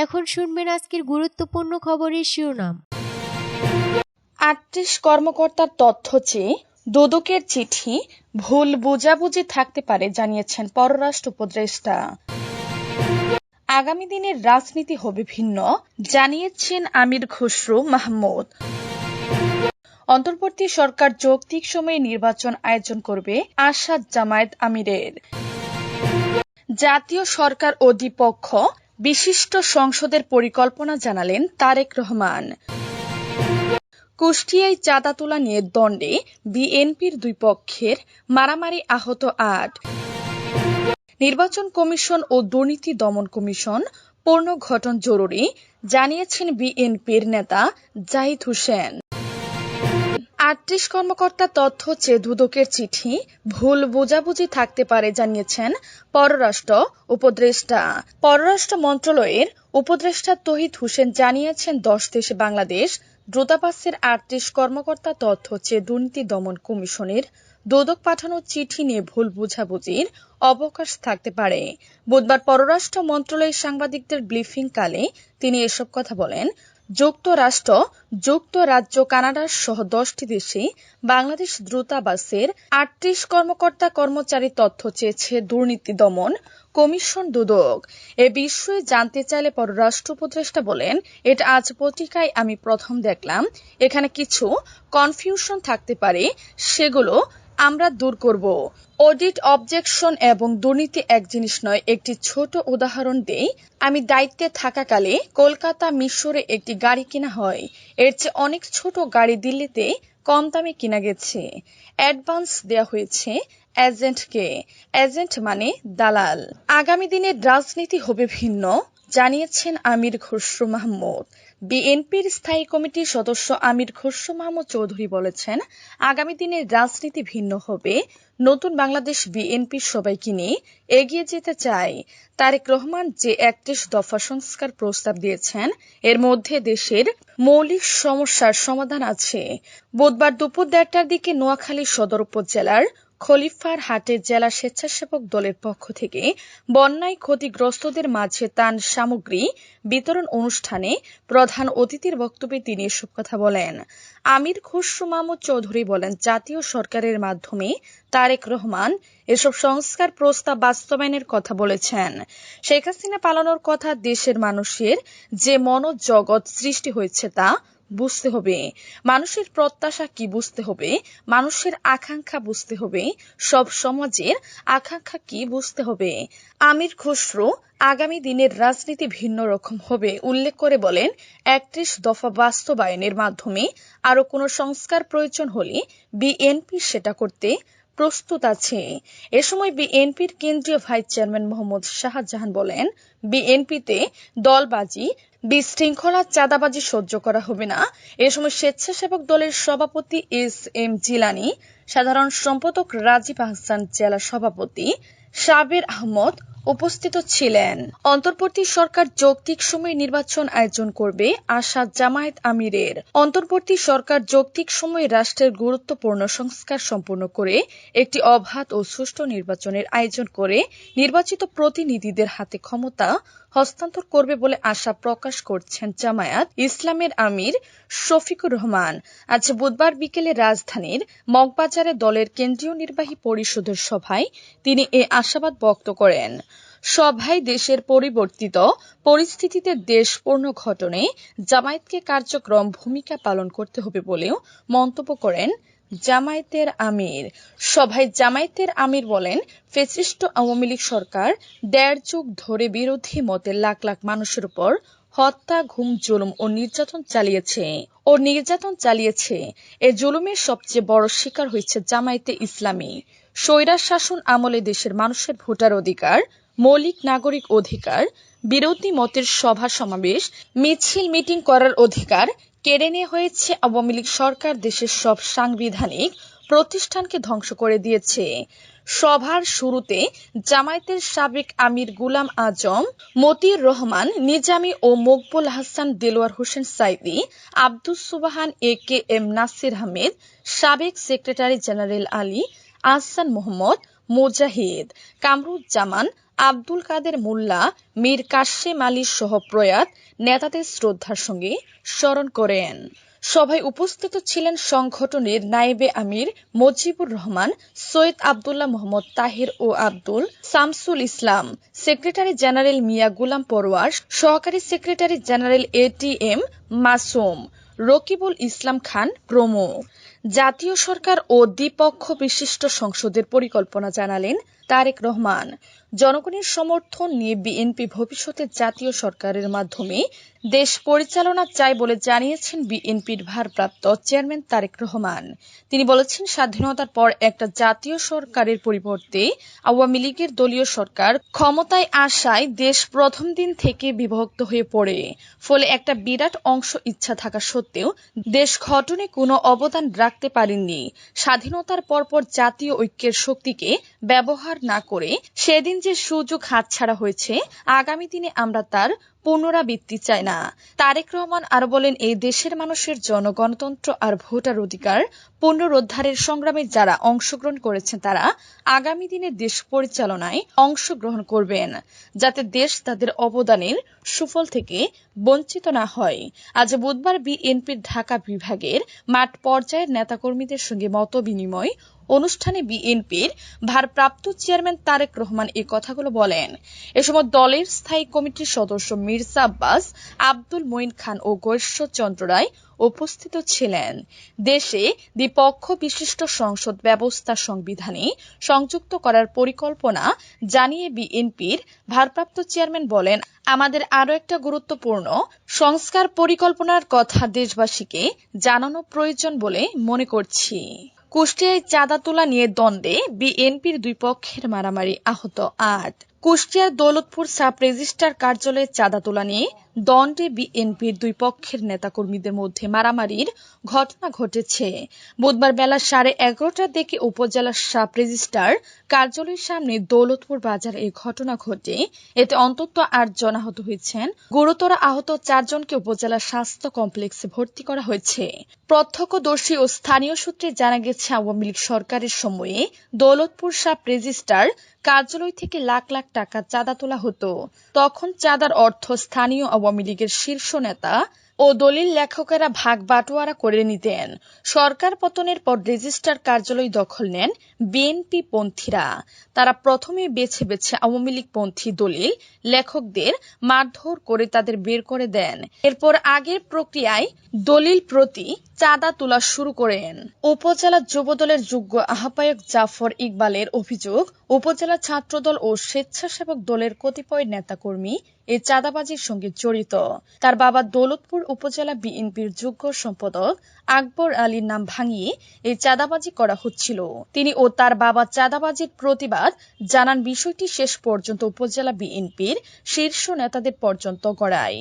এখন শুনবেন আজকের গুরুত্বপূর্ণ খবরের শিরোনাম। আটত্রিশ কর্মকর্তার তথ্য চেয়ে দুদকের চিঠি ভুল বোঝাবুঝি থাকতে পারে জানিয়েছেন পররাষ্ট্র উপদেষ্টা। আগামী দিনের রাজনীতি হবে ভিন্ন, জানিয়েছেন আমির খসরু মাহমুদ। অন্তর্বর্তী সরকার যৌক্তিক সময়ে নির্বাচন আয়োজন করবে আসাদ জামায়াত আমিরের। জাতীয় সরকার ও দ্বিপক্ষ বিশিষ্ট সংসদের পরিকল্পনা জানালেন তারেক রহমান। কুষ্টিয়ায় চাঁদা তোলা নিয়ে দণ্ডে বিএনপির দুই পক্ষের মারামারি আহত আট। নির্বাচন কমিশন ও দুর্নীতি দমন কমিশন পূর্ণ ঘটন জরুরি, জানিয়েছেন বিএনপির নেতা জাহিদ হোসেন। আটত্রিশ কর্মকর্তা তথ্য চেয়ে দুদকের চিঠি, ভুল বোঝাবুঝি থাকতে পারে জানিয়েছেন পররাষ্ট্র উপদেষ্টা। পররাষ্ট্র মন্ত্রণালয়ের উপদেষ্টা তহিদ হোসেন জানিয়েছেন, দশ দেশে বাংলাদেশ দূতাবাসের আটত্রিশ কর্মকর্তা তথ্য চেয়ে দুর্নীতি দমন কমিশনের দুদক পাঠানো চিঠি নিয়ে ভুল বোঝাবুঝির অবকাশ থাকতে পারে। বুধবার পররাষ্ট্র মন্ত্রণালয়ের সাংবাদিকদের ব্রিফিং কালে তিনি এসব কথা বলেন। যুক্তরাষ্ট্র, যুক্তরাজ্য কানাডা সহ দশটি দেশে বাংলাদেশ দূতাবাসের আটত্রিশ কর্মকর্তা কর্মচারী তথ্য চেয়েছে দুর্নীতি দমন কমিশন দুদক। এ বিষয়ে জানতে চাইলে পররাষ্ট্র উপদেষ্টা বলেন, এটা আজ পত্রিকায় আমি প্রথম দেখলাম, এখানে কিছু কনফিউশন থাকতে পারে, সেগুলো আমরা দূর করব। অডিট অবজেকশন এবং দুর্নীতি এক জিনিস নয়, একটি ছোট উদাহরণ দেই। আমি দায়িত্বে থাকাকালে কলকাতা মিশরে একটি গাড়ি কেনা হয়। এর চেয়ে অনেক ছোট গাড়ি দিল্লিতে কম দামে কিনা গেছে। অ্যাডভান্স দেয়া হয়েছে এজেন্টকে এজেন্ট মানে দালাল। আগামী দিনের রাজনীতি হবে ভিন্ন, জানিয়েছেন আমির খসরু মাহমুদ। বিএনপির স্থায়ী কমিটির সদস্য আমির খসরু মাহমুদ চৌধুরী বলেছেন, আগামী দিনের রাজনীতি ভিন্ন হবে। নতুন বাংলাদেশ বিএনপির সবাইকে নিয়ে এগিয়ে যেতে চায়। তারেক রহমান যে একত্রিশ দফা সংস্কার প্রস্তাব দিয়েছেন, এর মধ্যে দেশের মৌলিক সমস্যার সমাধান আছে। বুধবার দুপুর দেড়টার দিকে নোয়াখালী সদর উপজেলার খলিফার হাটে জেলা স্বেচ্ছাসেবক দলের পক্ষ থেকে বন্যায় ক্ষতিগ্রস্তদের মাঝে ত্রাণ সামগ্রী বিতরণ অনুষ্ঠানে প্রধান অতিথির বক্তব্যে তিনি এসব কথা বলেন। আমির খসরু চৌধুরী বলেন, জাতীয় সরকারের মাধ্যমে তারেক রহমান এসব সংস্কার প্রস্তাব বাস্তবায়নের কথা বলেছেন। শেখ হাসিনা পালানোর কথা দেশের মানুষের যে মনোজগৎ সৃষ্টি হয়েছে তা বুঝতে হবে। মানুষের প্রত্যাশা কি বুঝতে হবে? মানুষের আকাঙ্ক্ষা বুঝতে হবে। সব সমাজের আকাঙ্ক্ষা কি বুঝতে হবে? আমির খসরু আগামী দিনের রাজনীতি ভিন্ন রকম হবে, উল্লেখ করে বলেন, একত্রিশ দফা বাস্তবায়নের মাধ্যমে আরও কোনো সংস্কার প্রয়োজন হলে বিএনপি সেটা করতে প্রস্তুত আছে। এ সময় বিএনপির কেন্দ্রীয় ভাইস চেয়ারম্যান মোহাম্মদ শাহজাহান বলেন বিএনপিতে দলবাজি, বিশৃঙ্খলা, চাঁদাবাজি সহ্য করা হবে না। এ সময় স্বেচ্ছাসেবক দলের সভাপতি এস এম জিলানি, সাধারণ সম্পাদক রাজীব আহসান জেলা সভাপতি সাবির আহমদ উপস্থিত ছিলেন। অন্তর্বর্তী সরকার যৌক্তিক সময়ে নির্বাচন আয়োজন করবে আশা জামায়াত আমিরের। অন্তর্বর্তী সরকার যৌক্তিক সময়ে রাষ্ট্রের গুরুত্বপূর্ণ সংস্কার সম্পূর্ণ করে একটি অবাধ ও সুষ্ঠু নির্বাচনের আয়োজন করে নির্বাচিত প্রতিনিধিদের হাতে ক্ষমতা হস্তান্তর করবে বলে আশা প্রকাশ করছেন জামায়াত ইসলামের আমির শফিকুর রহমান। আজ বুধবার বিকেলে রাজধানীর মগবাজারে দলের কেন্দ্রীয় নির্বাহী পরিষদের সভায় তিনি এ আশাবাদ ব্যক্ত করেন। সভায় দেশের পরিবর্তিত পরিস্থিতিতে দেশ পূর্ণ ঘটনে জামায়াতকে কার্যক্রম ভূমিকা পালন করতে হবে বলেও মন্তব্য করেন জামায়াতের আমির। সভায় জামায়াতের আমির বলেন, ফেসিস্ট আওয়ামী লীগ সরকার দেড় যুগ ধরে বিরোধী মতের লাখ লাখ মানুষের উপর হত্যা, ঘুম, জুলুম ও নির্যাতন চালিয়েছে। ও নির্যাতন চালিয়েছে। এ জুলুমের সবচেয়ে বড় শিকার হয়েছে জামায়াতে ইসলামী। স্বৈরা শাসন আমলে দেশের মানুষের ভোটার অধিকার, মৌলিক নাগরিক অধিকার, বিরোধী মতের সভা সমাবেশ, মিছিল মিটিং করার অধিকার কেড়ে নেওয়া হয়েছে আওয়ামী লীগ সরকার দেশের সব সাংবিধানিক প্রতিষ্ঠানকে ধ্বংস করে দিয়েছে। সভার শুরুতে জামায়াতের সাবেক আমির গুলাম আজম মতির রহমান, নিজামী ও Maqbool Hasan Delwar Hossain Sayeedi, Abdus Subhan A K M Nasir Ahmed, সাবেক সেক্রেটারি জেনারেল আলী, আহসান মোহাম্মদ, মুজাহিদ, কামরুজ্জামান আব্দুল কাদের মোল্লা, মীর কাশেম আলী সহ প্রয়াত নেতাদের শ্রদ্ধার সঙ্গে স্মরণ করেন। সভায় উপস্থিত ছিলেন সংগঠনের নায়েবে আমির মজিবুর রহমান, সৈয়দ আবদুল্লাহ মোহাম্মদ তাহির ও আব্দুল শামসুল ইসলাম, সেক্রেটারি জেনারেল মিয়া গুলাম পরওয়ার সহকারী secretary general A T M Masum, Rakibul Islam Khan প্রমুখ। জাতীয় সরকার ও দ্বিপক্ষ বিশিষ্ট সংসদের পরিকল্পনা জানালেন তারেক রহমান। জনগণের সমর্থন নিয়ে বিএনপি ভবিষ্যতে জাতীয় সরকারের মাধ্যমে দেশ পরিচালনা চায় বলে জানিয়েছেন বিএনপির ভারপ্রাপ্ত চেয়ারম্যান তারেক রহমান। তিনি বলেছেন, স্বাধীনতার পর একটা জাতীয় সরকারের পরিবর্তে আওয়ামী লীগের দলীয় সরকার ক্ষমতায় আসায় দেশ প্রথম দিন থেকে বিভক্ত হয়ে পড়ে। ফলে একটা বিরাট অংশ ইচ্ছা থাকা সত্ত্বেও দেশ ঘটনে কোনো অবদান রাখতে পারেননি। স্বাধীনতার পরপর জাতীয় ঐক্যের শক্তিকে ব্যবহার না করে সেদিন যে সুযোগ হাতছাড়া হয়েছে, আগামী দিনে আমরা তার পুনরাবৃত্তি চাই না। তারেক রহমান আরও বলেন, এই দেশের মানুষের জনগণতন্ত্র আর ভোটার অধিকার পুনরুদ্ধারের সংগ্রামে যারা অংশগ্রহণ করেছেন, তারা আগামী দিনে দেশ পরিচালনায় অংশগ্রহণ করবেন, যাতে দেশ তাদের অবদানের সুফল থেকে বঞ্চিত না হয়। আজ বুধবার বিএনপির ঢাকা বিভাগের মাঠ পর্যায়ের নেতাকর্মীদের সঙ্গে মত বিনিময় অনুষ্ঠানে বিএনপির ভারপ্রাপ্ত চেয়ারম্যান তারেক রহমান এই কথাগুলো বলেন। এ সময় দলের স্থায়ী কমিটির সদস্য মির্জা আব্বাস, আব্দুল মঈন খান ও গৈশ্বরচন্দ্র রায় উপস্থিত ছিলেন। দেশে দ্বিপক্ষ বিশিষ্ট সংসদ ব্যবস্থা সংবিধানে সংযুক্ত করার পরিকল্পনা জানিয়ে বিএনপির ভারপ্রাপ্ত চেয়ারম্যান বলেন, আমাদের আরও একটা গুরুত্বপূর্ণ সংস্কার পরিকল্পনার কথা দেশবাসীকে জানানো প্রয়োজন বলে মনে করছি। কুষ্টিয়ায় চাঁদা তোলা নিয়ে দ্বন্দ্বে বিএনপির দুই পক্ষের মারামারি আহত আট। কুষ্টিয়ার দৌলতপুর সাব রেজিস্ট্রার কার্যালয়ে চাঁদা তোলা নিয়ে দ্বন্দ্বে বিএনপির দুই পক্ষের নেতাকর্মীদের মধ্যে মারামারির ঘটনা ঘটেছে। বুধবার বেলা সাড়ে এগারোটার দিকে উপজেলার সাব রেজিস্ট্রার কার্যালয়ের সামনে দৌলতপুর বাজার এই ঘটনা ঘটে। এতে অন্তত আট জন আহত হয়েছেন। গুরুতর আহত চারজনকে উপজেলা স্বাস্থ্য কমপ্লেক্সে ভর্তি করা হয়েছে। প্রত্যক্ষদর্শী ও স্থানীয় সূত্রে জানা গেছে, আওয়ামী লীগ সরকারের সময়ে দৌলতপুর সাব রেজিস্ট্রার কার্যালয় থেকে লাখ লাখ টাকা চাঁদা তোলা হতো। তখন চাঁদার অর্থ স্থানীয় আওয়ামী লীগের শীর্ষ নেতা ও দলিল লেখকেরা ভাগ বাটোয়ারা করে নিতেন। সরকার পতনের পর রেজিস্ট্রার কার্যালয় দখল নেন বিএনপি পন্থীরা। তারা প্রথমে বেছে বেছে আওয়ামী লীগ পন্থী দলিল লেখকদের মারধর করে তাদের বের করে দেন। এরপর আগের প্রক্রিয়ায় দলিল প্রতি চাঁদা তোলা শুরু করেন। উপজেলা যুবদলের যোগ্য আহ্বায়ক জাফর ইকবালের অভিযোগ উপজেলা ছাত্রদল ও স্বেচ্ছাসেবক দলের কতিপয় নেতাকর্মী এই চাঁদাবাজির সঙ্গে জড়িত। তার বাবা দৌলতপুর উপজেলা বিএনপির যোগ্য সম্পাদক আকবর আলীর নাম ভাঙিয়ে এই চাঁদাবাজি করা হচ্ছিল। তিনি ও তার বাবা চাঁদাবাজির প্রতিবাদ জানান বিষয়টি শেষ পর্যন্ত উপজেলা বিএনপির শীর্ষ নেতাদের পর্যন্ত গড়ায়।